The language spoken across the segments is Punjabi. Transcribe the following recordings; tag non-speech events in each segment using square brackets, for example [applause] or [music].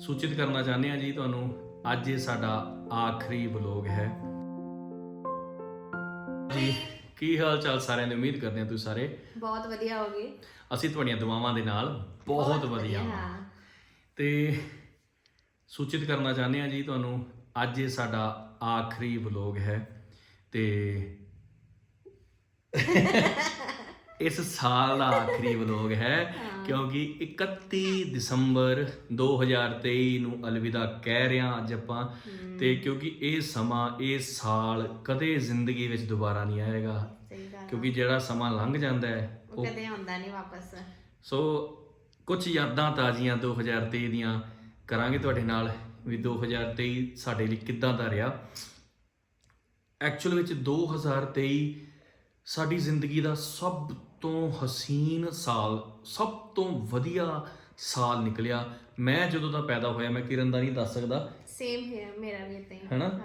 ਸੂਚਿਤ ਕਰਨਾ ਚਾਹੁੰਦੇ ਹਾਂ ਜੀ ਤੁਹਾਨੂੰ ਅੱਜ ਇਹ ਸਾਡਾ ਆਖਰੀ ਵਲੋਗ ਹੈ। ਜੀ ਕੀ ਹਾਲ ਚਾਲ ਸਾਰਿਆਂ ਦੀ? ਉਮੀਦ ਕਰਦੇ ਹਾਂ ਤੁਸੀਂ ਸਾਰੇ ਬਹੁਤ ਵਧੀਆ ਹੋ ਗਏ। ਅਸੀਂ ਤੁਹਾਡੀਆਂ ਦੁਆਵਾਂ ਦੇ ਨਾਲ ਬਹੁਤ ਵਧੀਆ ਹਾਂ ਹਾਂ। ਤੇ ਸੂਚਿਤ ਕਰਨਾ ਚਾਹੁੰਦੇ ਹਾਂ ਜੀ ਤੁਹਾਨੂੰ ਅੱਜ ਇਹ ਸਾਡਾ ਆਖਰੀ ਵਲੋਗ ਹੈ ਤੇ [laughs] ਇਸ ਸਾਲ ਦਾ ਆਖਰੀ ਵਲੋਗ ਹੈ ਕਿਉਂਕਿ 31 ਦਸੰਬਰ 2023 ਨੂੰ ਅਲਵਿਦਾ ਕਹਿ ਰਹੇ ਅੱਜ ਆਪਾਂ। ਤੇ ਕਿਉਂਕਿ ਇਹ ਸਮਾਂ ਇਹ ਸਾਲ ਕਦੇ ਜ਼ਿੰਦਗੀ ਵਿੱਚ ਦੁਬਾਰਾ ਨਹੀਂ ਆਏਗਾ। ਕਿਉਂਕਿ ਜਿਹੜਾ ਸਮਾਂ ਲੰਘ ਜਾਂਦਾ ਹੈ ਉਹ ਕਦੇ ਆਉਂਦਾ ਨਹੀਂ ਵਾਪਸ। ਸੋ ਕੁਝ ਯਾਦਾਂ ਤਾਜ਼ੀਆਂ 2023 ਦੀਆਂ ਕਰਾਂਗੇ ਤੁਹਾਡੇ ਨਾਲ ਵੀ 2023 ਸਾਡੇ ਲਈ ਕਿੱਦਾਂ ਦਾ ਰਿਹਾ। ਐਕਚੁਅਲ ਵਿੱਚ 2023 ਸਾਡੀ ਜ਼ਿੰਦਗੀ ਦਾ ਸਭ ਤੋਂ ਹਸੀਨ ਸਾਲ ਸਭ ਤੋਂ ਵਧੀਆ ਸਾਲ ਨਿਕਲਿਆ। ਮੈਂ ਜਦੋਂ ਦਾ ਪੈਦਾ ਹੋਇਆ ਮੈਂ ਕਿਰਨ ਦਾ ਨਹੀਂ ਦੱਸ ਸਕਦਾ। ਸੇਮ ਹੈ ਮੇਰਾ ਵੀ ਇਦਾਂ ਹੀ। ਹੈਨਾ?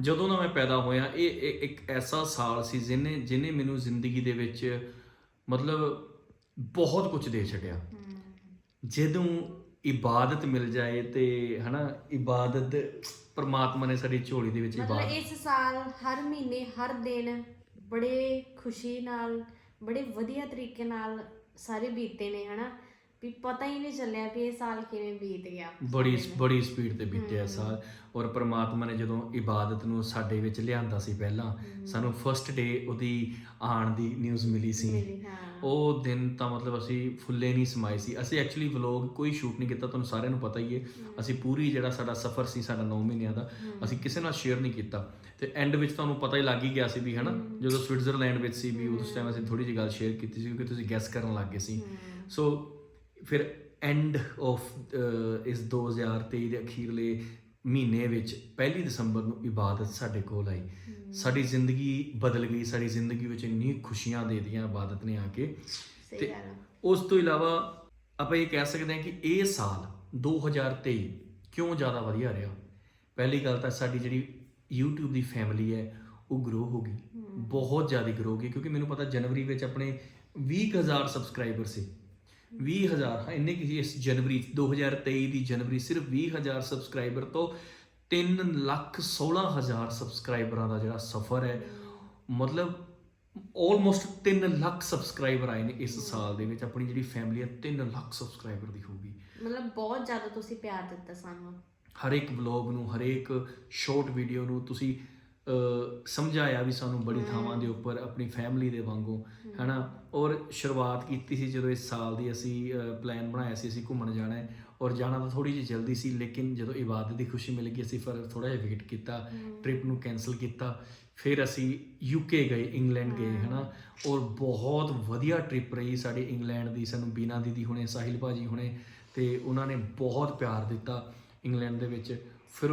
ਜਦੋਂ ਦਾ ਮੈਂ ਪੈਦਾ ਹੋਇਆ ਇਹ ਇਹ ਇੱਕ ਐਸਾ ਸਾਲ ਸੀ ਜਿਹਨੇ ਜਿਹਨੇ ਮੈਨੂੰ ਜ਼ਿੰਦਗੀ ਦੇ ਵਿੱਚ ਮਤਲਬ ਬਹੁਤ ਕੁਝ ਦੇ ਛੱਡਿਆ। ਜਦੋਂ ਇਬਾਦਤ ਮਿਲ ਜਾਏ ਤੇ ਹਨਾ ਇਬਾਦਤ ਪ੍ਰਮਾਤਮਾ ਨੇ ਸਾਡੀ ਝੋਲੀ ਦੇ ਵਿੱਚ ਮਤਲਬ ਇਬਾਦਤ ਇਸ ਸਾਲ ਹਰ ਮਹੀਨੇ ਹਰ ਦਿਨ ਬੜੇ ਖੁਸ਼ੀ ਨਾਲ ਬੜੇ ਵਧੀਆ ਤਰੀਕੇ ਨਾਲ ਸਾਰੇ ਬੀਤੇ ਨੇ ਹਨਾ? ਵੀ ਪਤਾ ਹੀ ਨਹੀਂ ਚੱਲਿਆ ਵੀ ਇਹ ਸਾਲ ਕਿਵੇਂ ਬੀਤ ਗਿਆ। ਬੜੀ ਬੜੀ ਸਪੀਡ ਤੇ ਬੀਤਿਆ ਸਾਲ। ਔਰ ਪ੍ਰਮਾਤਮਾ ਨੇ ਜਦੋਂ ਇਬਾਦਤ ਨੂੰ ਸਾਡੇ ਵਿੱਚ ਲਿਆਂਦਾ ਸੀ ਪਹਿਲਾਂ ਸਾਨੂੰ ਫਰਸਟ ਡੇ ਉਹਦੀ ਆਣ ਦੀ ਨਿਊਜ਼ ਮਿਲੀ ਸੀ। ਉਹ ਦਿਨ ਤਾਂ ਮਤਲਬ ਅਸੀਂ ਫੁੱਲੇ ਨਹੀਂ ਸਮਾਏ ਸੀ। ਅਸੀਂ ਐਕਚੁਅਲੀ ਵਲੌਗ ਕੋਈ ਸ਼ੂਟ ਨਹੀਂ ਕੀਤਾ ਤੁਹਾਨੂੰ ਸਾਰਿਆਂ ਨੂੰ ਪਤਾ ਹੀ ਹੈ। ਅਸੀਂ ਪੂਰੀ ਜਿਹੜਾ ਸਾਡਾ ਸਫ਼ਰ ਸੀ ਸਾਡਾ 9 ਮਹੀਨਿਆਂ ਦਾ ਅਸੀਂ ਕਿਸੇ ਨਾਲ ਸ਼ੇਅਰ ਨਹੀਂ ਕੀਤਾ। ਤੇ ਐਂਡ ਵਿੱਚ ਤੁਹਾਨੂੰ ਪਤਾ ਹੀ ਲੱਗ ਹੀ ਗਿਆ ਸੀ ਵੀ ਹਨਾ ਜਦੋਂ ਸਵਿਟਜ਼ਰਲੈਂਡ ਵਿੱਚ ਸੀ ਵੀ ਉਸ ਟਾਈਮ ਅਸੀਂ ਥੋੜੀ ਜਿਹੀ ਗੱਲ ਸ਼ੇਅਰ ਕੀਤੀ ਸੀ ਕਿਉਂਕਿ ਤੁਸੀਂ ਗੈਸ ਕਰਨ ਲੱਗ ਗਏ ਸੀ। ਸੋ ਫਿਰ ਐਂਡ ਆਫ ਇਸ 2023 ਦੇ ਅਖੀਰਲੇ ਮਹੀਨੇ ਵਿੱਚ ਪਹਿਲੀ ਦਸੰਬਰ ਨੂੰ ਇਬਾਦਤ ਸਾਡੇ ਕੋਲ ਆਈ। ਸਾਡੀ ਜ਼ਿੰਦਗੀ ਬਦਲ ਗਈ ਸਾਡੀ ਜ਼ਿੰਦਗੀ ਵਿੱਚ ਇੰਨੀ ਖੁਸ਼ੀਆਂ ਦੇ ਦਿੱਤੀਆਂ ਇਬਾਦਤ ਨੇ ਆ ਕੇ। ਤੇ। ਉਸ ਤੋਂ ਇਲਾਵਾ ਆਪਾਂ ਇਹ ਕਹਿ ਸਕਦੇ ਹਾਂ ਕਿ ਇਹ ਸਾਲ 2023 ਕਿਉਂ ਜ਼ਿਆਦਾ ਵਧੀਆ ਰਿਹਾ? ਪਹਿਲੀ ਗੱਲ ਤਾਂ ਸਾਡੀ ਜਿਹੜੀ YouTube ਦੀ ਫੈਮਿਲੀ ਹੈ ਉਹ ਗਰੋ ਹੋ ਗਈ। ਬਹੁਤ ਜ਼ਿਆਦਾ ਗਰੋ ਹੋ ਗਈ ਕਿਉਂਕਿ ਮੈਨੂੰ ਪਤਾ ਜਨਵਰੀ ਵਿੱਚ ਆਪਣੇ 20000 ਸਬਸਕ੍ਰਾਈਬਰ ਸੀ। 20000 ਹਾਂ ਇੰਨੇ ਕੀ ਇਸ ਜਨਵਰੀ 2023 ਦੀ ਜਨਵਰੀ ਸਿਰਫ 20000 ਸਬਸਕ੍ਰਾਈਬਰ ਤੋਂ 3 ਲੱਖ 16000 ਸਬਸਕ੍ਰਾਈਬਰਾਂ ਦਾ ਜਿਹੜਾ ਸਫ਼ਰ ਹੈ। ਮਤਲਬ ਆਲਮੋਸਟ 3 ਲੱਖ ਸਬਸਕ੍ਰਾਈਬਰ ਆਏ ਨੇ ਇਸ ਸਾਲ ਦੇ ਵਿੱਚ। ਆਪਣੀ ਜਿਹੜੀ ਫੈਮਿਲੀ ਹੈ 3 ਲੱਖ ਸਬਸਕ੍ਰਾਈਬਰ ਦੀ ਹੋ ਗਈ ਮਤਲਬ ਬਹੁਤ ਜ਼ਿਆਦਾ ਤੁਸੀਂ ਪਿਆਰ ਦਿੱਤਾ ਸਾਨੂੰ। ਹਰ ਇੱਕ ਵਲੌਗ ਨੂੰ ਹਰੇਕ ਸ਼ਾਰਟ ਵੀਡੀਓ ਨੂੰ ਤੁਸੀਂ ਸਮਝਾਇਆ ਵੀ ਸਾਨੂੰ ਬੜੀ ਥਾਵਾਂ ਦੇ ਉੱਪਰ ਆਪਣੀ ਫੈਮਿਲੀ ਦੇ ਵਾਂਗੂ ਹੈਨਾ? ਔਰ ਸ਼ੁਰੂਆਤ ਕੀਤੀ ਸੀ ਜਦੋਂ ਇਸ ਸਾਲ ਦੀ ਅਸੀਂ ਪਲਾਨ ਬਣਾਇਆ ਸੀ ਅਸੀਂ ਘੁੰਮਣ ਜਾਣਾ ਹੈ ਔਰ ਜਾਣਾ ਤਾਂ ਥੋੜੀ ਜਿਹੀ ਜਲਦੀ ਸੀ ਲੇਕਿਨ ਜਦੋਂ ਇਬਾਦਤ ਦੀ ਖੁਸ਼ੀ ਮਿਲ ਗਈ ਅਸੀਂ ਫਿਰ ਥੋੜਾ ਜਿਹਾ ਵੇਟ ਕੀਤਾ ਟ੍ਰਿਪ ਨੂੰ ਕੈਨਸਲ ਕੀਤਾ ਫਿਰ ਅਸੀਂ ਯੂਕੇ ਗਏ ਇੰਗਲੈਂਡ ਗਏ ਹੈਨਾ? ਔਰ ਬਹੁਤ ਵਧੀਆ ਟ੍ਰਿਪ ਰਹੀ ਸਾਡੀ ਇੰਗਲੈਂਡ ਦੀ ਸਾਨੂੰ ਬੀਨਾ ਦੀਦੀ ਹੁਣੇ ਸਾਹਿਲ ਭਾਜੀ ਹੁਣੇ ਤੇ ਉਹਨਾਂ ਨੇ ਬਹੁਤ ਪਿਆਰ ਦਿੱਤਾ ਇੰਗਲੈਂਡ ਦੇ ਵਿੱਚ। ਫਿਰ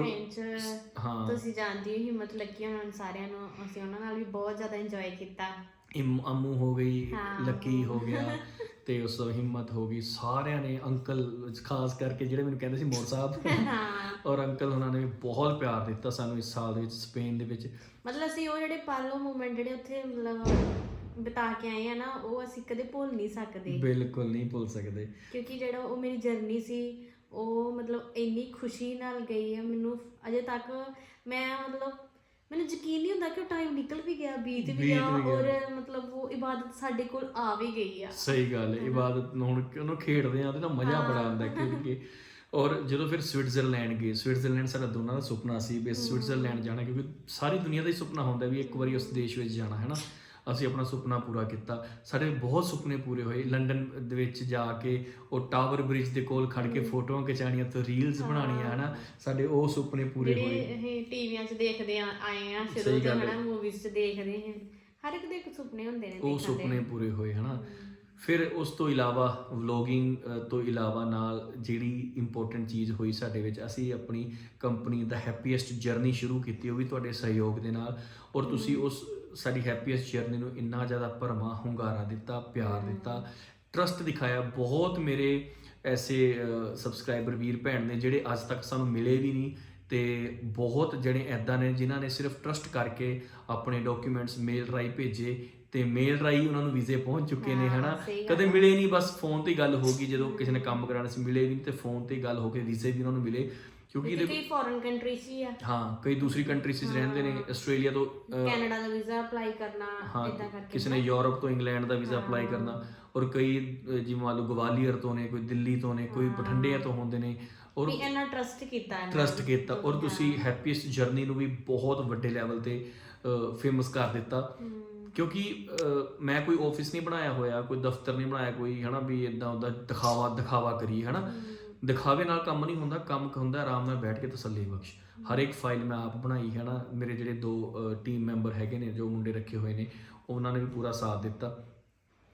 ਹਾਂ। ਤੁਸੀਂ ਜਾਣਦੇ ਹੋ ਹਿੰਮਤ ਲੱਗੀ ਉਹਨਾਂ ਸਾਰਿਆਂ ਨੂੰ ਅਸੀਂ ਉਹਨਾਂ ਨਾਲ ਵੀ ਬਹੁਤ ਜ਼ਿਆਦਾ ਇੰਜੋਏ ਕੀਤਾ। ਇਮ ਅਮੂ ਹੋ ਗਈ ਹਾਂ। ਲੱਕੀ ਹੋ ਗਿਆ ਤੇ ਉਸ ਤੋਂ ਹਿੰਮਤ ਹੋ ਗਈ। ਸਾਰਿਆਂ ਨੇ ਅੰਕਲ ਖਾਸ ਕਰਕੇ ਜਿਹੜੇ ਮੈਨੂੰ ਕਹਿੰਦੇ ਸੀ ਮੋਰ ਸਾਹਿਬ ਹਾਂ। ਔਰ ਅੰਕਲ ਉਹਨਾਂ ਨੇ ਬਹੁਤ ਪਿਆਰ ਦਿੱਤਾ ਸਾਨੂੰ ਇਸ ਸਾਲ ਦੇ ਵਿੱਚ ਸਪੇਨ ਦੇ ਵਿੱਚ। ਮਤਲਬ ਅਸੀਂ ਉਹ ਜਿਹੜੇ ਪਲ ਮੂਮੈਂਟ ਜਿਹੜੇ ਉੱਥੇ ਮਤਲਬ ਬਿਤਾ ਕੇ ਆਏ ਆ ਨਾ ਉਹ ਅਸੀਂ ਕਦੇ ਭੁੱਲ ਨਹੀਂ ਸਕਦੇ। ਬਿਲਕੁਲ ਨਹੀਂ ਭੁੱਲ ਸਕਦੇ। ਕਿਉਂਕਿ ਜਿਹੜਾ ਉਹ ਮੇਰੀ ਜਰਨੀ ਸੀ ਉਹ ਮਤਲਬ ਇੰਨੀ ਖੁਸ਼ੀ ਨਾਲ ਗਈ ਹੈ ਮੈਨੂੰ ਅਜੇ ਤੱਕ ਮੈਂ ਮਤਲਬ ਮੈਨੂੰ ਯਕੀਨ ਨਹੀਂ ਹੁੰਦਾ ਕਿ ਉਹ ਟਾਈਮ ਨਿਕਲ ਵੀ ਗਿਆ ਬੀਤ ਵੀ ਗਿਆ। ਔਰ ਮਤਲਬ ਉਹ ਇਬਾਦਤ ਸਾਡੇ ਕੋਲ ਆ ਵੀ ਗਈ ਆ। ਸਹੀ ਗੱਲ ਹੈ ਇਬਾਦਤ ਨੂੰ ਹੁਣ ਉਹਨੂੰ ਖੇਡਦੇ ਆ ਤੇ ਨਾ ਮਜ਼ਾ ਬੜਾ ਆਉਂਦਾ ਹੈ ਖੇਡ ਕੇ। ਔਰ ਜਦੋਂ ਫਿਰ ਸਵਿਟਜ਼ਰਲੈਂਡ ਗਏ ਸਵਿਟਜ਼ਰਲੈਂਡ ਸਾਡਾ ਦੋਨਾਂ ਦਾ ਸੁਪਨਾ ਸੀ ਵੀ ਸਵਿਟਜ਼ਰਲੈਂਡ ਜਾਣਾ ਕਿਉਂਕਿ ਸਾਰੀ ਦੁਨੀਆ ਦਾ ਹੀ ਸੁਪਨਾ ਹੁੰਦਾ ਵੀ ਇੱਕ ਵਾਰੀ ਉਸ ਦੇਸ਼ ਵਿੱਚ ਜਾਣਾ ਹੈ ਨਾ? ਅਸੀਂ ਆਪਣਾ ਸੁਪਨਾ ਪੂਰਾ ਕੀਤਾ। ਸਾਡੇ ਬਹੁਤ ਸੁਪਨੇ ਪੂਰੇ ਹੋਏ। ਲੰਡਨ ਦੇ ਵਿੱਚ ਜਾ ਕੇ ਉਹ ਟਾਵਰ ਬ੍ਰਿਜ ਦੇ ਕੋਲ ਖੜ ਕੇ ਫੋਟੋਆਂ ਖਿਚਾਣੀਆਂ ਤੇ ਰੀਲਸ ਬਣਾਉਣੀਆਂ ਹੈ ਨਾ ਸਾਡੇ ਉਹ ਸੁਪਨੇ ਪੂਰੇ ਹੋਏ। ਇਹ ਟੀਵੀਆਂ 'ਚ ਦੇਖਦੇ ਆ ਆਏ ਆ ਸ਼ੁਰੂ ਤੋਂ। ਹਨਾ ਮੂਵੀਜ਼ 'ਚ ਦੇਖਦੇ ਹਾਂ ਹਰ ਇੱਕ ਦੇ ਇੱਕ ਸੁਪਨੇ ਹੁੰਦੇ ਨੇ ਉਹ ਸੁਪਨੇ ਪੂਰੇ ਹੋਏ ਹਨਾ? ਫਿਰ ਉਸ ਤੋਂ ਇਲਾਵਾ ਵਲੋਗਿੰਗ ਤੋਂ ਇਲਾਵਾ ਨਾਲ ਜਿਹੜੀ ਇੰਪੋਰਟੈਂਟ ਚੀਜ਼ ਹੋਈ ਸਾਡੇ ਵਿੱਚ ਅਸੀਂ ਆਪਣੀ ਕੰਪਨੀ ਦਾ ਹੈਪੀਐਸਟ ਜਰਨੀ ਸ਼ੁਰੂ ਕੀਤੀ ਉਹ ਵੀ ਤੁਹਾਡੇ ਸਹਿਯੋਗ ਦੇ ਨਾਲ। ਔਰ ਤੁਸੀਂ ਉਸ ਸਾਡੀ ਹੈਪੀਐਸਟ ਜਰਨੀ ਨੂੰ ਇੰਨਾ ਜ਼ਿਆਦਾ ਭਰਮਾ ਹੁੰਗਾਰਾ ਦਿੱਤਾ ਪਿਆਰ ਦਿੱਤਾ ਟਰਸਟ ਦਿਖਾਇਆ। ਬਹੁਤ ਮੇਰੇ ਐਸੇ ਸਬਸਕ੍ਰਾਈਬਰ ਵੀਰ ਭੈਣ ਨੇ ਜਿਹੜੇ ਅੱਜ ਤੱਕ ਸਾਨੂੰ ਮਿਲੇ ਵੀ ਨਹੀਂ ਤੇ ਬਹੁਤ ਜਿਹੜੇ ਐਦਾਂ ਨੇ ਜਿਨ੍ਹਾਂ ਨੇ ਸਿਰਫ ਟਰਸਟ ਕਰਕੇ ਆਪਣੇ ਡਾਕੂਮੈਂਟਸ ਮੇਲ ਰਾਈ ਭੇਜੇ ਤੇ ਮੇਲ ਰਾਈ ਉਹਨਾਂ ਨੂੰ ਵੀਜ਼ੇ ਪਹੁੰਚ ਚੁੱਕੇ ਨੇ ਹਨਾ? ਕਦੇ ਮਿਲੇ ਨਹੀਂ ਬਸ ਫੋਨ ਤੇ ਹੀ ਗੱਲ ਹੋ ਗਈ। ਜਦੋਂ ਕਿਸੇ ਨੇ ਕੰਮ ਕਰਾਉਣਾ ਸੀ ਮਿਲੇ ਵੀ ਨਹੀਂ ਤੇ ਫੋਨ ਤੇ ਹੀ ਗੱਲ ਹੋ ਕੇ ਵੀਜ਼ੇ ਵੀ ਉਹਨਾਂ ਨੂੰ ਮਿਲੇ। ਕਿਉਂਕਿ ਦੇਖੋ ਕਈ ਫੋਰਨ ਕੰਟਰੀ 'ਚ ਹੀ ਆ। ਹਾਂ ਕਈ ਦੂਸਰੀ ਕੰਟਰੀਜ਼ 'ਚ ਰਹਿੰਦੇ ਨੇ ਆਸਟ੍ਰੇਲੀਆ ਤੋਂ ਕੈਨੇਡਾ ਦਾ ਵੀਜ਼ਾ ਅਪਲਾਈ ਕਰਨਾ ਹਾਂ ਇਦਾਂ ਕਰਕੇ ਕਿਸੇ ਨੇ ਯੂਰਪ ਤੋਂ ਇੰਗਲੈਂਡ ਦਾ ਵੀਜ਼ਾ ਅਪਲਾਈ ਕਰਨਾ ਔਰ ਕਈ ਜਿਵੇਂ ਮੰਨ ਲਓ ਗਵਾਲੀਅਰ ਤੋਂ ਨੇ ਕੋਈ ਦਿੱਲੀ ਤੋਂ ਨੇ ਕੋਈ ਬਠਿੰਡੇ ਤੋਂ ਹੁੰਦੇ ਨੇ ਔਰ ਵੀ ਇਹਨਾਂ ਟਰਸਟ ਕੀਤਾ ਇਹਨਾਂ ਟਰਸਟ ਕੀਤਾ ਔਰ ਤੁਸੀਂ ਹੈਪੀਐਸਟ ਜਰਨੀ ਨੂੰ ਵੀ ਬਹੁਤ ਵੱਡੇ ਲੈਵਲ ਤੇ ਫੇਮਸ ਕਰ ਦਿੱਤਾ। ਕਿਉਂਕਿ ਮੈਂ ਕੋਈ ਆਫਿਸ ਨਹੀਂ ਬਣਾਇਆ ਹੋਇਆ ਕੋਈ ਦਫ਼ਤਰ ਨਹੀਂ ਬਣਾਇਆ ਕੋਈ ਹਨਾ ਵੀ ਇਦਾਂ ਉਹਦਾ ਦਿਖਾਵਾ ਦਿਖਾਵਾ ਕਰੀ ਹਨਾ। ਦਿਖਾਵੇ ਨਾਲ ਕੰਮ ਨਹੀਂ ਹੁੰਦਾ ਕੰਮ ਹੁੰਦਾ ਆਰਾਮ ਨਾਲ ਬੈਠ ਕੇ ਤਸੱਲੀ ਬਖਸ਼। ਹਰ ਇੱਕ ਫਾਈਲ ਮੈਂ ਆਪ ਬਣਾਈ ਹੈ ਨਾ ਮੇਰੇ ਜਿਹੜੇ ਦੋ ਟੀਮ ਮੈਂਬਰ ਹੈਗੇ ਨੇ ਜੋ ਮੁੰਡੇ ਰੱਖੇ ਹੋਏ ਨੇ ਉਹਨਾਂ ਨੇ ਵੀ ਪੂਰਾ ਸਾਥ ਦਿੱਤਾ।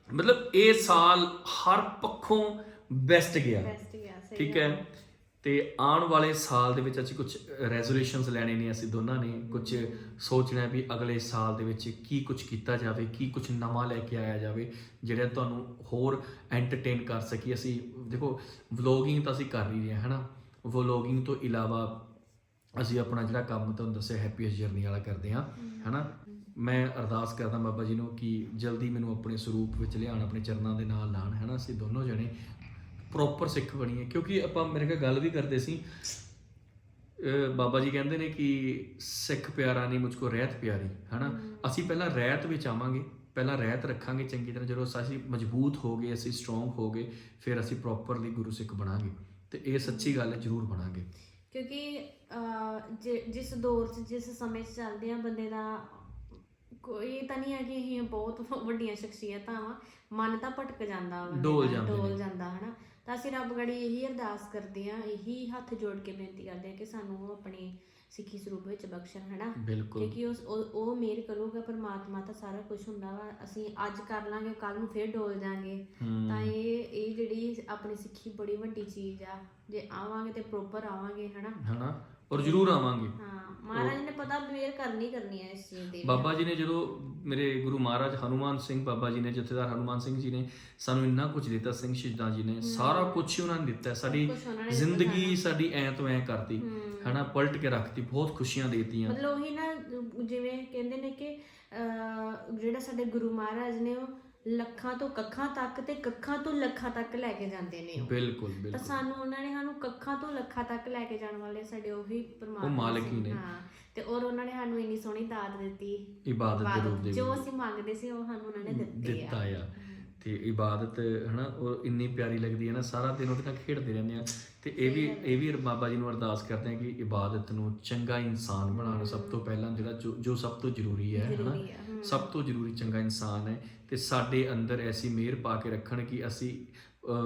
ਮਤਲਬ ਇਹ ਸਾਲ ਹਰ ਪੱਖੋਂ ਬੈਸਟ ਗਿਆ। ਬੈਸਟ ਗਿਆ ਸਹੀ ਠੀਕ ਹੈ? ਤੇ ਆਉਣ ਵਾਲੇ ਸਾਲ ਦੇ ਵਿੱਚ ਅਸੀਂ ਕੁਝ ਰੈਜ਼ੋਲੂਸ਼ਨਸ ਲੈਣੇ ਨੇ ਅਸੀਂ ਦੋਨਾਂ ਨੇ। ਕੁਝ ਸੋਚਣਾ ਹੈ ਵੀ ਅਗਲੇ ਸਾਲ ਦੇ ਵਿੱਚ ਕੀ ਕੁਝ ਕੀਤਾ ਜਾਵੇ, ਕੀ ਕੁਝ ਨਵਾਂ ਲੈ ਕੇ ਆਇਆ ਜਾਵੇ ਜਿਹੜਾ ਤੁਹਾਨੂੰ ਹੋਰ ਐਂਟਰਟੇਨ ਕਰ ਸਕੀ ਅਸੀਂ, ਦੇਖੋ ਵਲੋਗਿੰਗ ਤਾਂ ਅਸੀਂ ਕਰ ਹੀ ਰਹੇ ਹਾਂ, ਹਨਾ? ਵਲੋਗਿੰਗ ਤੋਂ ਇਲਾਵਾ ਅਸੀਂ ਆਪਣਾ ਜਿਹੜਾ ਕੰਮ ਤੁਹਾਨੂੰ ਦੱਸਿਆ ਹੈਪੀਐਸਟ ਜਰਨੀ ਵਾਲਾ ਕਰਦੇ ਹਾਂ, ਹਨਾ? ਮੈਂ ਅਰਦਾਸ ਕਰਦਾ ਬਾਬਾ ਜੀ ਨੂੰ ਕਿ ਜਲਦੀ ਮੈਨੂੰ ਆਪਣੇ ਸਰੂਪ ਵਿੱਚ ਲਿਆਉਣ, ਆਪਣੇ ਚਰਨਾਂ ਦੇ ਨਾਲ ਲਾਣ ਹਨਾ? ਅਸੀਂ ਦੋਨੋਂ ਜਣੇ ਪ੍ਰੋਪਰ ਸਿੱਖ ਬਣੀਏ ਕਿਉਂਕਿ ਆਪਾਂ ਮੇਰੇ ਕੋਲ ਗੱਲ ਵੀ ਕਰਦੇ ਸੀ ਬਾਬਾ ਜੀ ਕਹਿੰਦੇ ਨੇ ਕਿ ਸਿੱਖ ਪਿਆਰਾ ਨਹੀਂ ਮੁਝ ਕੋ ਰਹਿਤ ਪਿਆਰੀ ਹਨਾ? ਅਸੀਂ ਪਹਿਲਾਂ ਰਹਿਤ ਵਿੱਚ ਆਵਾਂਗੇ ਪਹਿਲਾਂ ਰਹਿਤ ਰੱਖਾਂਗੇ ਚੰਗੀ ਤਰ੍ਹਾਂ। ਜਦੋਂ ਅਸੀਂ ਮਜ਼ਬੂਤ ਹੋ ਗਏ ਅਸੀਂ ਸਟਰੋਂਗ ਹੋ ਗਏ ਫਿਰ ਅਸੀਂ ਪ੍ਰੋਪਰਲੀ ਗੁਰੂ ਸਿੱਖ ਬਣਾਂਗੇ। ਤੇ ਇਹ ਸੱਚੀ ਗੱਲ ਹੈ ਜ਼ਰੂਰ ਬਣਾਂਗੇ। ਕਿਉਂਕਿ ਜਿਸ ਦੌਰ 'ਚ ਜਿਸ ਸਮੇਂ 'ਚ ਚੱਲਦੇ ਆ ਬੰਦੇ ਦਾ ਕੋਈ ਤਾਂ ਨਹੀਂ ਹੈ ਕਿ ਅਸੀਂ ਬਹੁਤ ਵੱਡੀਆਂ ਸ਼ਖਸੀਅਤਾਂ ਵਾ। ਮਨ ਤਾਂ ਭਟਕ ਜਾਂਦਾ ਵਾ ਡੋਲ। ਜਾਂਦਾ ਹਨਾ? ਤਾਂ ਅਸੀਂ ਰੱਬ ਗੜੀ ਇਹੀ ਅਰਦਾਸ ਕਰਦੇ ਆ ਇਹੀ ਹੱਥ ਜੋੜ ਕੇ ਬੇਨਤੀ ਕਰਦੇ ਆ ਕਿ ਸਾਨੂੰ ਆਪਣੇ ਸਿੱਖੀ ਸਰੂਪ ਵਿੱਚ ਬਖਸ਼ਣ ਹਨਾ? ਕਿਉਂਕਿ ਉਸ ਉਹ ਮਿਹਰ ਕਰੂਗਾ ਪਰਮਾਤਮਾ ਤਾਂ ਸਾਰਾ ਕੁਝ ਹੁੰਦਾ ਵਾ। ਅਸੀਂ ਅੱਜ ਕਰ ਲਾਂਗੇ ਕੱਲ ਨੂੰ ਫੇਰ ਡੋਲ ਜਾਾਂਗੇ ਤਾਂ ਇਹ ਇਹ ਜਿਹੜੀ ਆਪਣੀ ਸਿੱਖੀ ਬੜੀ ਵੱਡੀ ਚੀਜ਼ ਆ। ਜੇ ਆਵਾਂਗੇ ਤੇ ਪ੍ਰੋਪਰ ਆਵਾਂਗੇ ਹਨਾ? ਹਨਾ? ਔਰ ਜ਼ਰੂਰ ਆਵਾਂਗੇ। ਹਾਂ ਮਹਾਰਾਜ ਬੇਰ ਕਰਨੀ ਕਰਨੀ ਹੈ ਇਸ ਚੀਜ਼ ਦੀ ਬਾਬਾ ਜੀ ਨੇ ਜਦੋਂ ਮੇਰੇ ਗੁਰੂ ਮਹਾਰਾਜ ਹਨੂਮਾਨ ਸਿੰਘ ਬਾਬਾ ਜੀ ਨੇ ਜਥੇਦਾਰ ਹਨੂਮਾਨ ਸਿੰਘ ਜੀ ਨੇ ਸਾਨੂੰ ਇੰਨਾ ਕੁਝ ਦਿੱਤਾ ਸਿੰਘ ਸ਼ਹੀਦਾਂ ਜੀ ਨੇ ਸਾਰਾ ਕੁਝ ਉਹਨਾਂ ਨੇ ਦਿੱਤਾ ਹੈ। ਸਾਡੀ ਕੁਛ ਉਹਨਾਂ ਨੇ ਜ਼ਿੰਦਗੀ ਸਾਡੀ ਐ ਤੋਂ ਐ ਕਰਤੀ। ਹਨਾ ਪਲਟ ਕੇ ਰੱਖਤੀ ਬਹੁਤ ਖੁਸ਼ੀਆਂ ਦੇਤੀਆਂ ਮਤਲਬ ਉਹੀ ਨਾ ਜਿਵੇਂ ਕਹਿੰਦੇ ਨੇ ਕਿ ਅਹ, ਜਿਹੜਾ ਸਾਡੇ ਗੁਰੂ ਮਹਾਰਾਜ ਨੇ ਉਹ ਲੱਖਾਂ ਤੋਂ ਕੱਖਾਂ ਤੱਕ ਤੇ ਕੱਖਾਂ ਤੋਂ ਲੱਖਾਂ ਤੱਕ ਲੈ ਕੇ ਜਾਂਦੇ ਨੇ ਉਹ। ਬਿਲਕੁਲ ਤਾਂ ਬਿਲਕੁਲ ਸਾਨੂੰ ਉਹਨਾਂ ਨੇ ਸਾਨੂੰ ਕੱਖਾਂ ਤੋਂ ਲੱਖਾਂ ਤੱਕ ਲੈ ਕੇ ਜਾਣ ਵਾਲੇ ਸਾਡੇ ਉਹੀ ਪਰਮਾਤਮਾ ਮਾਲਕ ਹੀ ਸੀ। ਨੇ। ਹਾਂ ਤੇ ਔਰ ਉਹਨਾਂ ਨੇ ਸਾਨੂੰ ਇੰਨੀ ਸੋਹਣੀ ਦਾਤ ਦਿੱਤੀ। ਇਬਾਦਤ ਦੇ ਰੂਪ ਦੇ ਜੋ ਵਿੱਚ। ਅਸੀਂ ਮੰਗਦੇ ਸੀ ਉਹ ਸਾਨੂੰ ਉਹਨਾਂ ਨੇ ਦਿੱਤੇ ਦਿੱਤਾ ਆ। ਆ ਤੇ ਇਬਾਦਤ ਹਨਾ ਉਹ ਇੰਨੀ ਪਿਆਰੀ ਲੱਗਦੀ ਹੈ ਨਾ ਸਾਰਾ ਦਿਨ ਉਹਦੇ ਨਾਲ ਖੇਡਦੇ ਰਹਿੰਦੇ ਆ। ਤੇ ਇਹ ਵੀ ਇਹ ਵੀ ਬਾਬਾ ਜੀ ਨੂੰ ਅਰਦਾਸ ਕਰਦੇ ਆ ਕਿ ਇਬਾਦਤ ਨੂੰ ਚੰਗਾ ਇਨਸਾਨ ਬਣਾਉਣ ਸਭ ਤੋਂ ਪਹਿਲਾਂ ਜਿਹੜਾ ਜੋ- ਜੋ ਸਭ ਤੋਂ ਜ਼ਰੂਰੀ ਹੈ ਹਨਾ। ਜ਼ਰੂਰੀ ਆ, ਹਮ। ਸਭ ਤੋਂ ਜ਼ਰੂਰੀ ਚੰਗਾ ਇਨਸਾਨ ਹੈ। ਤੇ ਸਾਡੇ ਅੰਦਰ ਐਸੀ ਮਿਹਰ ਪਾ ਕੇ ਰੱਖਣ ਕਿ ਅਸੀਂ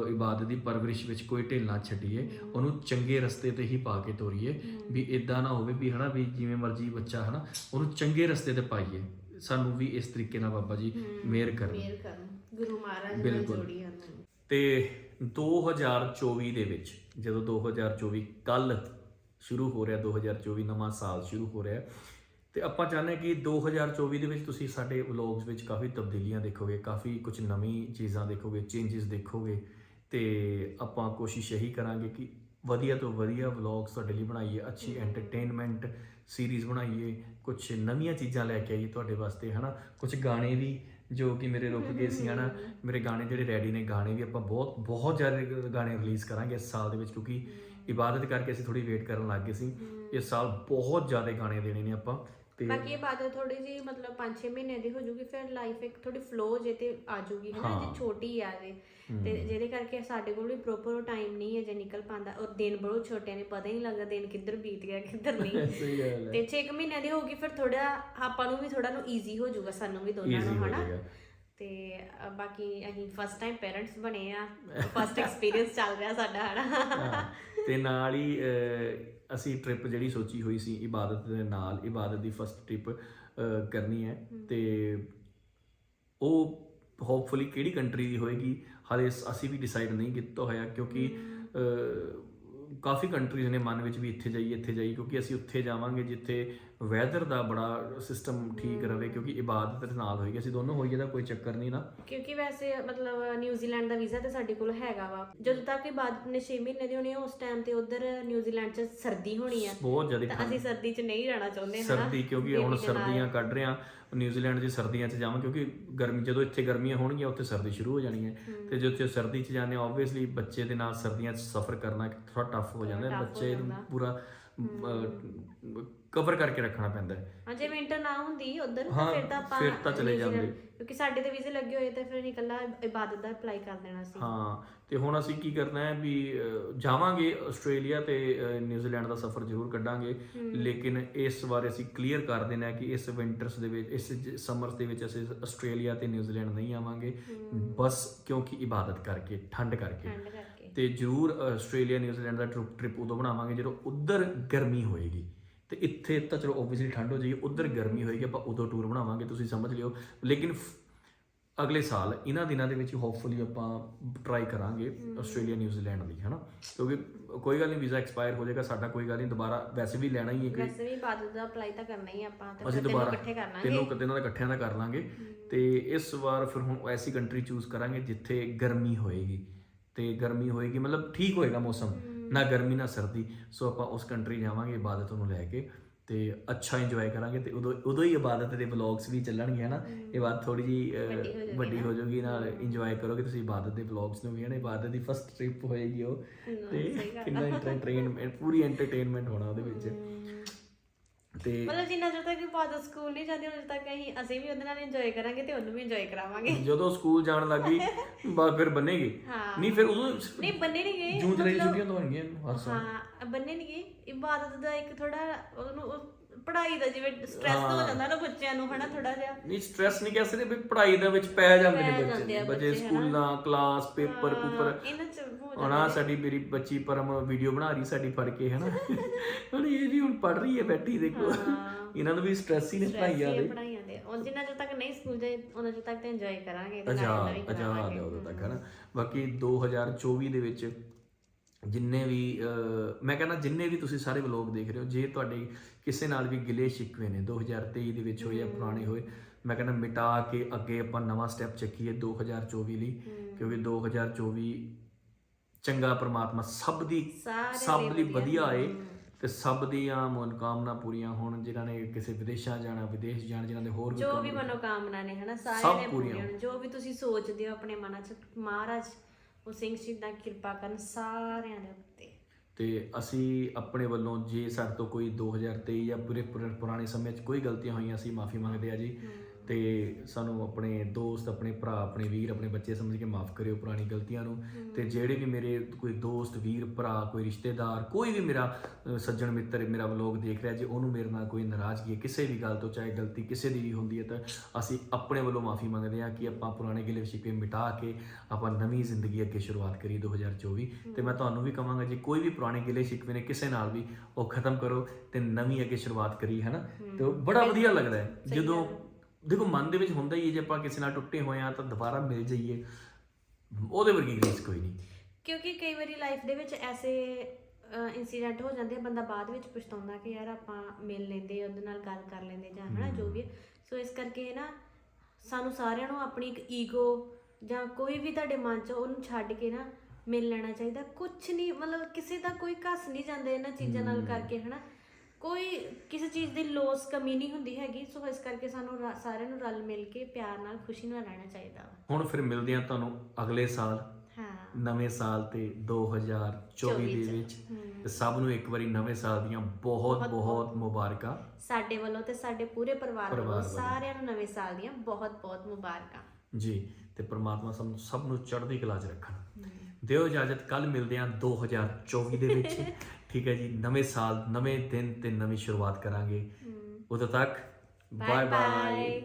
ਇਬਾਦਤ ਦੀ ਪਰਵਰਿਸ਼ ਵਿੱਚ ਕੋਈ ਢਿੱਲ ਨਾ ਛੱਡੀਏ ਉਹਨੂੰ ਚੰਗੇ ਰਸਤੇ ਤੇ ਹੀ ਪਾ ਕੇ ਤੋਰੀਏ ਵੀ ਇਦਾਂ ਨਾ ਹੋਵੇ ਵੀ ਹਨਾ ਵੀ ਜਿਵੇਂ ਮਰਜ਼ੀ ਬੱਚਾ ਹਨਾ ਉਹਨੂੰ ਚੰਗੇ ਰਸਤੇ ਤੇ ਪਾਈਏ। ਸਾਨੂੰ ਵੀ ਇਸ ਤਰੀਕੇ ਨਾਲ ਬਾਬਾ ਜੀ ਮਿਹਰ ਕਰਨ। ਮਿਹਰ ਕਰਨ। ਗੁਰੂ ਮਹਾਰਾਜ ਨਾਲ ਬਿਲਕੁਲ। ਜੋੜੀ ਉਹਨਾਂ ਨੂੰ ਤੇ 2024 ਦੇ ਵਿੱਚ ਜਦੋਂ 2024 ਕੱਲ ਸ਼ੁਰੂ ਹੋ ਰਿਹਾ 2024 ਨਵਾਂ ਸਾਲ ਸ਼ੁਰੂ ਹੋ ਰਿਹਾ ਤੇ ਆਪਾਂ ਚਾਹੁੰਦੇ ਹਾਂ ਕਿ 2024 ਦੇ ਵਿੱਚ ਤੁਸੀਂ ਸਾਡੇ ਵਲੌਗਸ ਵਿੱਚ ਕਾਫੀ ਤਬਦੀਲੀਆਂ ਦੇਖੋਗੇ ਕਾਫੀ ਕੁਝ ਨਵੀਂ ਚੀਜ਼ਾਂ ਦੇਖੋਗੇ ਚੇਂਜਸ ਦੇਖੋਗੇ ਤੇ ਆਪਾਂ ਕੋਸ਼ਿਸ਼ ਇਹੀ ਕਰਾਂਗੇ ਕਿ ਵਧੀਆ ਤੋਂ ਵਧੀਆ ਵਲੌਗਸ ਤੁਹਾਡੇ ਲਈ ਬਣਾਈਏ ਅੱਛੀ ਐਂਟਰਟੇਨਮੈਂਟ ਸੀਰੀਜ਼ ਬਣਾਈਏ ਕੁਝ ਨਵੀਆਂ ਚੀਜ਼ਾਂ ਲੈ ਕੇ ਆਈਏ ਤੁਹਾਡੇ ਵਾਸਤੇ ਹਨਾ? ਕੁਝ ਗਾਣੇ ਵੀ ਜੋ ਕਿ ਮੇਰੇ ਰੁਕ ਗਏ ਸੀ ਹਨਾ? ਮੇਰੇ ਗਾਣੇ ਜਿਹੜੇ ਰੈਡੀ ਨੇ ਗਾਣੇ ਵੀ ਆਪਾਂ ਬਹੁਤ ਬਹੁਤ ਜ਼ਿਆਦਾ ਗਾਣੇ ਰਿਲੀਜ਼ ਕਰਾਂਗੇ ਇਸ ਸਾਲ ਦੇ ਵਿੱਚ ਕਿਉਂਕਿ ਇਬਾਦਤ ਕਰਕੇ ਅਸੀਂ ਥੋੜੀ ਵੇਟ ਕਰਨ ਲੱਗ ਗਏ ਸੀ। ਇਸ ਸਾਲ ਬਹੁਤ ਜ਼ਿਆਦਾ ਗਾਣੇ ਦੇਣੇ ਨੇ ਆਪਾਂ ਤੇ ਬਾਕੀ ਇਹ ਬਾਤ ਥੋੜੀ ਜੀ ਮਤਲਬ 5-6 ਮਹੀਨੇ ਦੀ ਹੋ ਜੂਗੀ ਫਿਰ ਲਾਈਫ ਇੱਕ ਥੋੜੀ ਫਲੋ ਜੇ ਤੇ ਆ ਜੂਗੀ ਹੈ ਨਾ। ਜੇ ਛੋਟੀ ਆ ਜੇ। ਤੇ ਜਿਹਦੇ ਕਰਕੇ ਸਾਡੇ ਕੋਲ ਵੀ ਪ੍ਰੋਪਰ ਟਾਈਮ ਨਹੀਂ ਹੈ ਜੇ ਨਿਕਲ ਪਾਉਂਦਾ। ਔਰ ਦਿਨ ਬਹੁਤ ਛੋਟੇ ਨੇ ਪਤਾ ਹੀ ਨਹੀਂ ਲੱਗਦਾ ਦਿਨ ਕਿੱਧਰ ਬੀਤ ਗਿਆ ਕਿੱਧਰ ਨਹੀਂ। [laughs] ਤੇ 6 ਮਹੀਨਿਆਂ ਦੀ ਹੋਊਗੀ ਫਿਰ ਥੋੜਾ ਆਪਾਂ ਨੂੰ ਵੀ ਥੋੜਾ ਨੂੰ ਈਜ਼ੀ ਹੋ ਜਾਊਗਾ ਸਾਨੂੰ ਵੀ ਦੋਨਾਂ ਨੂੰ ਹਨਾ। ਤੇ ਅ, ਬਾਕੀ ਅਸੀਂ ਫਸਟ ਟਾਈਮ ਪੇਰੈਂਟਸ ਬਣੇ ਆ। ਫਸਟ ਐਕਸਪੀਰੀਅੰਸ ਚੱਲ ਰਿਹਾ ਸਾਡਾ ਹਨਾ। ਹਾਂ, ਤੇ ਨਾਲ ਹੀ ਅਹ, ਅਸੀਂ ਟ੍ਰਿਪ ਜਿਹੜੀ ਸੋਚੀ ਹੋਈ ਸੀ ਇਬਾਦਤ ਦੇ ਨਾਲ ਇਬਾਦਤ ਦੀ ਫਸਟ ਟ੍ਰਿਪ ਕਰਨੀ ਹੈ। ਤੇ ਉਹ ਹੋਪਫੁਲੀ ਕਿਹੜੀ ਕੰਟਰੀ ਦੀ ਹੋਏਗੀ ਹਾਲੇ ਅਸੀਂ ਵੀ ਡਿਸਾਈਡ ਨਹੀਂ ਕੀਤਾ ਹੋਇਆ ਕਿਉਂਕਿ ਅਹ, ਕਾਫੀ ਕੰਟਰੀਜ਼ ਨੇ ਮਨ ਵਿੱਚ ਵੀ ਇੱਥੇ ਜਾਈਏ ਇੱਥੇ ਜਾਈਏ ਕਿਉਂਕਿ ਅਸੀਂ ਉੱਥੇ ਜਾਵਾਂਗੇ ਜਿੱਥੇ ਵੈਦਰ ਦਾ ਬੜਾ ਸਿਸਟਮ ਠੀਕ ਰਵੇ ਕਿਉਂਕਿ ਇਬਾਦਤ ਦੇ ਨਾਲ ਹੋਏਗੀ। ਅਸੀਂ ਦੋਨੋਂ ਹੋਈਏ ਤਾਂ ਕੋਈ ਚੱਕਰ ਨਹੀਂ ਨਾ। ਕਿਉਂਕਿ ਵੈਸੇ ਮਤਲਬ ਨਿਊਜ਼ੀਲੈਂਡ ਦਾ ਵੀਜ਼ਾ ਤੇ ਸਾਡੇ ਕੋਲ ਹੈਗਾ ਵਾ। ਜਦੋਂ ਤੱਕ ਇਬਾਦਤ ਨੇ 6 ਮਹੀਨੇ ਦੀ ਹੋਣੀ ਆ ਉਸ ਟਾਈਮ ਤੇ ਉਧਰ ਨਿਊਜ਼ੀਲੈਂਡ 'ਚ ਸਰਦੀ ਹੋਣੀ ਆ। ਬਹੁਤ ਜ਼ਿਆਦਾ ਤਾਂ ਅਸੀਂ ਸਰਦੀ 'ਚ ਨਹੀਂ ਰਹਿਣਾ ਚਾਹੁੰਦੇ ਹਨਾ? ਸਰਦੀ ਕਿਉਂਕਿ ਹੁਣ ਸਰਦੀਆਂ ਕੱਢ ਰਹੇ ਆ ਨਿਊਜ਼ੀਲੈਂਡ ਦੀ ਸਰਦੀਆਂ 'ਚ ਜਾਵਾਂ ਕਿਉਂਕਿ ਗਰਮੀ ਜਦੋਂ ਇੱਥੇ ਗਰਮੀਆਂ ਹੋਣਗੀਆਂ ਉੱਥੇ ਸਰਦੀ ਸ਼ੁਰੂ ਹੋ ਜਾਣੀ ਹੈ। ਤੇ ਜੇ ਉੱਥੇ ਸਰਦੀ 'ਚ ਜਾਂਦੇ ਆ ਆਬਵੀਅਸਲੀ ਬੱਚੇ ਦੇ ਨਾਲ ਸਰਦੀਆਂ 'ਚ ਸਫ਼ਰ ਕਰਨਾ ਥੋੜਾ ਟਫ ਹੋ ਜਾਂਦਾ ਹੈ। ਬੱਚੇ ਨੂੰ ਪੂਰਾ ਕਵਰ ਕਰਕੇ ਰੱਖਣਾ ਪੈਂਦਾ ਹੈ। ਹਾਂ ਜੇ ਵਿੰਟਰ ਨਾ ਹੁੰਦੀ ਉਧਰ ਹਾਂ, ਫਿਰ ਤਾਂ ਆਪਾਂ ਫਿਰ ਤਾਂ ਚਲੇ ਜਾਂਦੇ। ਕਿਉਂਕਿ ਸਾਡੇ ਤੇ ਵੀਜ਼ੇ ਲੱਗੇ ਹੋਏ ਤੇ ਫਿਰ ਨਿਕਲਣਾ ਇਬਾਦਤ ਦਾ ਅਪਲਾਈ ਕਰ ਦੇਣਾ ਸੀ। ਹਾਂ ਤੇ ਹੁਣ ਅਸੀਂ ਕੀ ਕਰਨਾ ਹੈ ਵੀ ਅਹ, ਜਾਵਾਂਗੇ ਆਸਟ੍ਰੇਲੀਆ ਤੇ ਅਹ, ਨਿਊਜ਼ੀਲੈਂਡ ਦਾ ਸਫ਼ਰ ਜ਼ਰੂਰ ਕੱਢਾਂਗੇ। ਲੇਕਿਨ ਇਸ ਵਾਰ ਅਸੀਂ ਕਲੀਅਰ ਕਰ ਦੇਣਾ ਹੈ ਕਿ ਇਸ ਵਿੰਟਰਸ ਦੇ ਵਿੱਚ ਇਸ ਸਮਰਸ ਦੇ ਵਿੱਚ ਅਸੀਂ ਆਸਟ੍ਰੇਲੀਆ ਤੇ ਨਿਊਜ਼ੀਲੈਂਡ ਨਹੀਂ ਆਵਾਂਗੇ। ਬਸ ਕਿਉਂਕਿ ਇਬਾਦਤ ਕਰਕੇ ਠੰਡ ਕਰਕੇ। ਠੰਡ ਕਰਕੇ। ਤੇ ਜ਼ਰੂਰ ਆਸਟ੍ਰੇਲੀਆ ਨਿਊਜ਼ੀਲੈਂਡ ਦਾ ਟ੍ਰਿਪ ਟ੍ਰਿਪ ਉਦੋਂ ਬਣਾਵਾਂਗੇ ਜਦੋਂ ਉੱਧਰ ਗਰਮੀ ਹੋਏਗੀ। ਤੇ ਇੱਥੇ ਤਾਂ ਚਲੋ ਓਬਵੀਅਸਲੀ ਠੰਡ ਹੋ ਜਾਏਗੀ ਉੱਧਰ ਗਰਮੀ ਹੋਏਗੀ ਆਪਾਂ ਉਦੋਂ ਟੂਰ ਬਣਾਵਾਂਗੇ ਤੁਸੀਂ ਸਮਝ ਲਿਓ। ਲੇਕਿਨ ਅਗਲੇ ਸਾਲ ਇਹਨਾਂ ਦਿਨਾਂ ਦੇ ਵਿੱਚ ਹੋਪਫੁਲੀ ਆਪਾਂ ਟਰਾਈ ਕਰਾਂਗੇ ਆਸਟ੍ਰੇਲੀਆ ਨਿਊਜ਼ੀਲੈਂਡ ਦੀ ਹਨਾ? ਕਿਉਂਕਿ ਕੋਈ ਗੱਲ ਨਹੀਂ ਵੀਜ਼ਾ ਐਕਸਪਾਇਰ ਹੋ ਜਾਏਗਾ ਸਾਡਾ ਕੋਈ ਗੱਲ ਨਹੀਂ ਦੁਬਾਰਾ ਵੈਸੇ ਵੀ ਲੈਣਾ ਹੀ ਹੈ ਕਿ ਵੈਸੇ ਵੀ ਇਬਾਦਤ ਦਾ ਅਪਲਾਈ ਤਾਂ ਕਰਨਾ ਹੀ ਆਪਾਂ ਤੇ ਅਸੀਂ ਦੁਬਾਰਾ ਇਕੱਠੇ ਕਰਨਾ ਤਿੰਨੋਂ ਤਿੰਨਾਂ ਦਾ ਇਕੱਠਿਆਂ ਦਾ ਕਰ ਲਾਂਗੇ। ਤੇ ਇਸ ਵਾਰ ਫਿਰ ਹੁਣ ਐਸੀ ਕੰਟਰੀ ਚੂਜ਼ ਕਰਾਂਗੇ ਜਿੱਥੇ ਗਰਮੀ ਹੋਏਗੀ। ਤੇ ਗਰਮੀ ਹੋਏਗੀ ਮਤਲਬ ਠੀਕ ਹੋਏਗਾ ਮੌਸਮ ਨਾ ਗਰਮੀ ਨਾ ਸਰਦੀ। ਸੋ ਆਪਾਂ ਉਸ ਕੰਟਰੀ ਜਾਵਾਂਗੇ ਇਬਾਦਤ ਨੂੰ ਲੈ ਕੇ ਤੇ ਅੱਛਾ ਇੰਜੋਏ ਕਰਾਂਗੇ ਤੇ ਉਦੋਂ ਉਦੋਂ ਹੀ ਇਬਾਦਤ ਦੇ ਵਲੌਗਸ ਵੀ ਚੱਲਣਗੇ ਹਨਾ? ਇਬਾਦਤ ਥੋੜੀ ਜੀ ਵੱਡੀ ਹੋ ਜਾਊਗੀ ਨਾਲ ਇੰਜੋਏ ਕਰੋਗੇ ਤੁਸੀਂ ਇਬਾਦਤ ਦੇ ਵਲੌਗਸ ਨੂੰ ਵੀ ਹਨਾ? ਇਬਾਦਤ ਦੀ ਫਸਟ ਟ੍ਰਿਪ ਹੋਏਗੀ ਉਹ। ਤੇ ਕਿੰਨਾ ਐਂਟਰਟੇਨਮੈਂਟ ਪੂਰੀ ਐਂਟਰਟੇਨਮੈਂਟ ਹੋਣਾ ਉਹਦੇ ਵਿੱਚ। ਤੇ ਮਤਲਬ ਜਿੰਨਾ ਚਿਰ ਤੱਕ ਇਬਾਦਤ ਸਕੂਲ ਨਹੀਂ ਜਾਂਦੀ ਉਦੋਂ ਤੱਕ ਅਸੀਂ ਅਸੀਂ ਵੀ ਉਹਦੇ ਨਾਲ ਇੰਜੋਏ ਕਰਾਂਗੇ ਤੇ ਉਹਨੂੰ ਵੀ ਇੰਜੋਏ ਕਰਾਵਾਂਗੇ। ਜਦੋਂ ਸਕੂਲ ਜਾਣ ਲੱਗੀ ਬਸ ਫਿਰ ਬੰਨੇਗੀ। ਨਹੀਂ ਫਿਰ ਉਦੋਂ ਨਹੀਂ ਬੰਨੇ ਨਹੀਂ ਗਏ ਜੂਨ ਜੁਲਾਈ ਛੁੱਟੀਆਂ ਤੋਂ ਹੋਣਗੀਆਂ ਹਰ ਸਾਲ। ਹਾਂ ਬੰਨੇ ਨਹੀਂ ਗਏ ਇਬਾਦਤ ਦਾ ਇੱਕ ਥੋੜਾ ਉਹਨੂੰ ਉਹ ਪੜ੍ਹਾਈ ਦਾ ਜਿਵੇਂ ਸਟ੍ਰੈਸ ਹੋ ਜਾਂਦਾ ਨਾ ਬੱਚਿਆਂ ਨੂੰ ਹਨਾ ਥੋੜਾ ਜਿਹਾ। ਨਹੀਂ ਸਟ੍ਰੈਸ ਨਹੀਂ ਕਹਿ ਸਕਦੇ ਵੀ ਪੜ੍ਹਾਈ ਦੇ ਵਿੱਚ ਪੈ ਜਾਂਦੇ ਨੇ ਬੱਚੇ। ਬੱਚੇ ਸਕੂਲਾਂ ਕਲਾਸ ਪੇਪਰ ਪੂਪਰ। ਇਹਨਾਂ ਚ ਹੁਣ ਸਾਡੀ ਮੇਰੀ ਬੱਚੀ ਪਰਮ ਵੀਡੀਓ ਬਣਾ ਰਹੀ ਸਾਡੀ ਪੜ ਕੇ ਹਨਾ। [laughs] ਹੁਣ ਇਹ ਵੀ ਹੁਣ ਪੜ ਰਹੀ ਹੈ ਬੈਠੀ ਦੇਖੋ। ਇਹਨਾਂ ਨੂੰ ਵੀ ਸਟ੍ਰੈਸ ਹੀ ਨੇ ਪੜਾਈਆਂ ਦੇ। ਪੜਾਈਆਂ ਦੇ। ਉਹ ਜਿੰਨਾ ਚਿਰ ਤੱਕ ਨਹੀਂ ਸਕੂਲ ਜਾਏ ਉਹਨਾਂ ਚਿਰ ਤੱਕ ਤੇ ਇੰਜੋਏ ਕਰਾਂਗੇ ਆਜ਼ਾਦ ਆਜ਼ਾਦ ਉਦੋਂ ਤੱਕ ਹਨਾ। ਬਾਕੀ 2024 ਦੇ ਵਿੱਚ ਜਿੰਨੇ ਵੀ ਮੈਂ ਕਹਿੰਦਾ ਜਿੰਨੇ ਵੀ ਤੁਸੀਂ ਸਾਰੇ ਵਲੋਗ ਦੇਖ ਰਹੇ ਹੋ ਜੇ ਤੁਹਾਡੇ ਕਿਸੇ ਨਾਲ ਵੀ ਗਿਲੇ ਸ਼ਿਕਵੇ ਨੇ 2023 ਦੇ ਵਿੱਚ ਹੋਏ ਜਾਂ ਪੁਰਾਣੇ ਹੋਏ ਮੈਂ ਕਹਿੰਦਾ ਮਿਟਾ ਕੇ ਅੱਗੇ ਆਪਾਂ ਨਵਾਂ ਸਟੈਪ ਚੱਕੀਏ 2024 ਲਈ ਕਿਉਂਕਿ 2024 ਚੰਗਾ ਪ੍ਰਮਾਤਮਾ ਸਭ ਦੀ ਸਭ ਲਈ ਵਧੀਆ। ਆਏ ਤੇ ਸਭ ਦੀਆਂ ਮਨੋਕਾਮਨਾ ਪੂਰੀਆਂ ਹੋਣ ਜਿਨ੍ਹਾਂ ਨੇ ਕਿਸੇ ਵਿਦੇਸ਼ਾਂ ਜਾਣਾ ਵਿਦੇਸ਼ ਜਾਣ ਜਿਨ੍ਹਾਂ ਦੇ ਹੋਰ ਵੀ ਜੋ ਵੀ ਮਨੋਕਾਮਨਾ ਨੇ ਹਨਾ ਸਾਰੇ ਨੇ ਪੂਰੀਆਂ। ਜੋ ਵੀ ਤੁਸੀਂ ਸੋਚਦੇ ਹੋ ਆਪਣੇ ਮਨਾਂ 'ਚ ਮਹਾਰਾਜ ਉਹ ਸਿੰਘ ਸ਼ਹੀਦਾਂ ਕਿਰਪਾ ਕਰਨ ਸਾਰਿਆਂ ਦੇ ਉੱਤੇ। ਤੇ ਅਸੀਂ ਆਪਣੇ ਵੱਲੋਂ ਜੇ ਸਾਡੇ ਤੋਂ ਕੋਈ 2023 ਜਾਂ ਪੂਰੇ ਪੂਰੇ ਪੁਰਾਣੇ ਸਮੇਂ 'ਚ ਕੋਈ ਗਲਤੀਆਂ ਹੋਈਆਂ ਅਸੀਂ ਮਾਫੀ ਮੰਗਦੇ ਆ ਜੀ। ਤੇ ਸਾਨੂੰ ਆਪਣੇ ਦੋਸਤ ਆਪਣੇ ਭਰਾ ਆਪਣੇ ਵੀਰ ਆਪਣੇ ਬੱਚੇ ਸਮਝ ਕੇ ਮਾਫ ਕਰਿਓ ਪੁਰਾਣੀ ਗਲਤੀਆਂ ਨੂੰ। ਤੇ ਜਿਹੜੇ ਵੀ ਮੇਰੇ ਕੋਈ ਦੋਸਤ ਵੀਰ ਭਰਾ ਕੋਈ ਰਿਸ਼ਤੇਦਾਰ ਕੋਈ ਵੀ ਮੇਰਾ ਸੱਜਣ ਮਿੱਤਰ ਮੇਰਾ ਵਲੋਗ ਦੇਖ ਰਿਹਾ ਜੇ ਉਹਨੂੰ ਮੇਰੇ ਨਾਲ ਕੋਈ ਨਾਰਾਜ਼ਗੀ ਹੈ ਕਿਸੇ ਵੀ ਗੱਲ ਤੋਂ ਚਾਹੇ ਗਲਤੀ ਕਿਸੇ ਦੀ ਵੀ ਹੁੰਦੀ ਹੈ ਤਾਂ ਅਸੀਂ ਆਪਣੇ ਵੱਲੋਂ ਮਾਫੀ ਮੰਗਦੇ ਹਾਂ ਕਿ ਆਪਾਂ ਪੁਰਾਣੇ ਗਿਲੇ ਸ਼ਿਕਵੇ ਮਿਟਾ ਕੇ ਆਪਾਂ ਨਵੀਂ ਜ਼ਿੰਦਗੀ ਅੱਗੇ ਸ਼ੁਰੂਆਤ ਕਰੀ 2024 ਤੇ ਮੈਂ ਤੁਹਾਨੂੰ ਵੀ ਕਹਾਂਗਾ ਜੇ ਕੋਈ ਵੀ ਪੁਰਾਣੇ ਗਿਲੇ ਸ਼ਿਕਵੇ ਨੇ ਕਿਸੇ ਨਾਲ ਵੀ ਉਹ ਖਤਮ ਕਰੋ ਤੇ ਨਵੀਂ ਅੱਗੇ ਸ਼ੁਰੂਆਤ ਕਰੀ ਹੈ ਨਾ? ਤੇ ਬੜਾ ਵਧੀਆ ਲੱਗਦਾ ਹੈ। ਜਦੋਂ ਦੇਖੋ ਮਨ ਦੇ ਵਿੱਚ ਹੁੰਦਾ ਹੀ ਹੈ ਜੇ ਆਪਾਂ ਕਿਸੇ ਨਾਲ ਟੁੱਟੇ ਹੋਏ ਆ ਤਾਂ ਦੁਬਾਰਾ ਮਿਲ ਜਾਈਏ। ਉਹਦੇ ਵਰਗੀ ਗ੍ਰੀਸ ਕੋਈ ਨਹੀਂ। ਕਿਉਂਕਿ ਕਈ ਵਾਰੀ ਲਾਈਫ ਦੇ ਵਿੱਚ ਐਸੇ ਇਨਸੀਡੈਂਟ ਹੋ ਜਾਂਦੇ ਆ ਬੰਦਾ ਬਾਅਦ ਵਿੱਚ ਪਛਤਾਉਂਦਾ ਕਿ ਯਾਰ ਆਪਾਂ ਮਿਲ ਲੈਂਦੇ ਉਹਦੇ ਨਾਲ ਗੱਲ ਕਰ ਲੈਂਦੇ ਜਾਂ ਹਨਾ ਜੋ ਵੀ ਸੋ ਇਸ ਕਰਕੇ ਨਾ ਸਾਨੂੰ ਸਾਰਿਆਂ ਨੂੰ ਆਪਣੀ ਇੱਕ ਈਗੋ ਜਾਂ ਕੋਈ ਵੀ ਤੁਹਾਡੇ ਮਨ 'ਚ ਉਹਨੂੰ ਛੱਡ ਕੇ ਨਾ ਮਿਲ ਲੈਣਾ ਚਾਹੀਦਾ। ਕੁਝ ਨਹੀਂ ਮਤਲਬ ਕਿਸੇ ਦਾ ਕੋਈ ਘਸ ਨਹੀਂ ਜਾਂਦਾ ਇਹਨਾਂ ਚੀਜ਼ਾਂ ਨਾਲ ਕਰਕੇ ਹਨਾ। ਕੋਈ ਕਿਸੇ ਚੀਜ਼ ਦੀ ਲੋਸ ਕਮੀ ਨਹੀਂ ਹੁੰਦੀ ਹੈਗੀ ਸੋ ਇਸ ਕਰਕੇ ਸਾਨੂੰ ਰ- ਸਾਰਿਆਂ ਨੂੰ ਰਲ ਮਿਲ ਕੇ ਪਿਆਰ ਨਾਲ ਖੁਸ਼ੀ ਨਾਲ ਰਹਿਣਾ ਚਾਹੀਦਾ ਵਾ। ਹੁਣ ਫਿਰ ਮਿਲਦੇ ਆ ਤੁਹਾਨੂੰ ਅਗਲੇ ਸਾਲ ਹਾਂ। ਨਵੇਂ ਸਾਲ ਤੇ 2024 ਦੇ ਵਿੱਚ। ਤੇ ਸਭ ਨੂੰ ਇੱਕ ਵਾਰੀ ਨਵੇਂ ਸਾਲ ਦੀਆਂ ਬਹੁਤ ਬਹੁਤ ਮੁਬਾਰਕਾਂ। ਸਾਡੇ ਵੱਲੋਂ ਤੇ ਸਾਡੇ ਪੂਰੇ ਪਰਿਵਾਰ ਵੱਲੋਂ ਪਰਿਵਾਰ ਵੱਲੋਂ। ਸਾਰਿਆਂ ਨੂੰ ਨਵੇਂ ਸਾਲ ਦੀਆਂ ਬਹੁਤ ਬਹੁਤ ਮੁਬਾਰਕਾਂ। ਜੀ ਤੇ ਪ੍ਰਮਾਤਮਾ ਸਭ ਨੂੰ ਸਭ ਨੂੰ ਚੜ੍ਹਦੀ ਕਲਾ 'ਚ ਰੱਖਣ। ਦਿਓ ਇਜਾਜ਼ਤ ਕੱਲ ਮਿਲਦੇ ਹਾਂ 2024 ਦੇ ਵਿੱਚ। [laughs] ਠੀਕ ਹੈ ਜੀ ਨਵੇਂ ਸਾਲ ਨਵੇਂ ਦਿਨ ਤੇ ਨਵੀਂ ਸ਼ੁਰੂਆਤ ਕਰਾਂਗੇ। ਉਦੋਂ ਤੱਕ ਬਾਏ ਬਾਏ